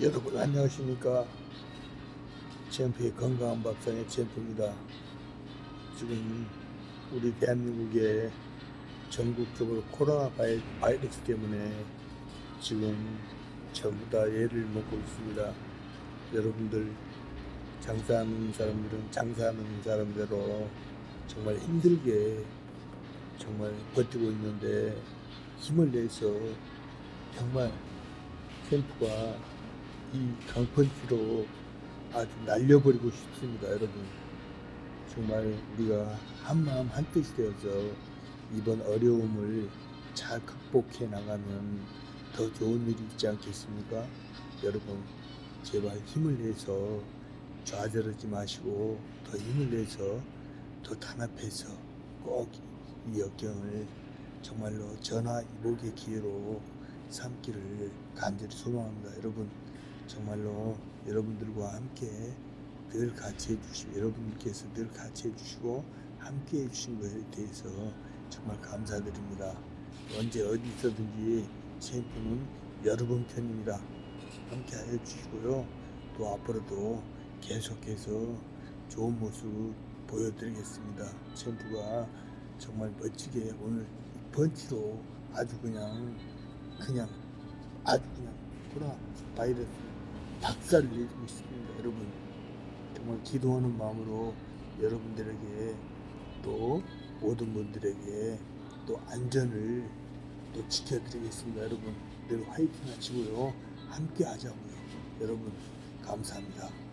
여러분 안녕하십니까? 챔프의 건강한 밥상의 챔프입니다. 지금 우리 대한민국에 전국적으로 코로나 바이- 바이러스 때문에 지금 전부 다 애를 먹고 있습니다. 여러분들 장사하는 사람들은 장사하는 사람대로 정말 힘들게 정말 버티고 있는데 힘을 내서 정말 캠프가 이 강펀치로 아주 날려버리고 싶습니다, 여러분. 정말 우리가 한마음 한뜻이 되어서 이번 어려움을 잘 극복해 나가면 더 좋은 일이 있지 않겠습니까? 여러분, 제발 힘을 내서 좌절하지 마시고 더 힘을 내서 더 단합해서 꼭 이 역경을 정말로 전화 이복의 기회로 삼기를 간절히 소망합니다. 여러분 정말로 여러분들과 함께 늘 같이 해주시고 여러분께서 늘 같이 해주시고 함께 해주신 것에 대해서 정말 감사드립니다. 언제 어디 있어든지 챔프는 여러분 편입니다. 함께 해주시고요. 또 앞으로도 계속해서 좋은 모습 보여드리겠습니다. 챔프가 정말 멋지게 오늘 번치로 아주 그냥 그냥 아주 그냥 코로나 바이러스 박살을 내주고 있습니다. 여러분 정말 기도하는 마음으로 여러분들에게 또 모든 분들에게 또 안전을 또 지켜드리겠습니다. 여러분 늘 화이팅 하시고요. 함께 하자고요. 여러분 감사합니다.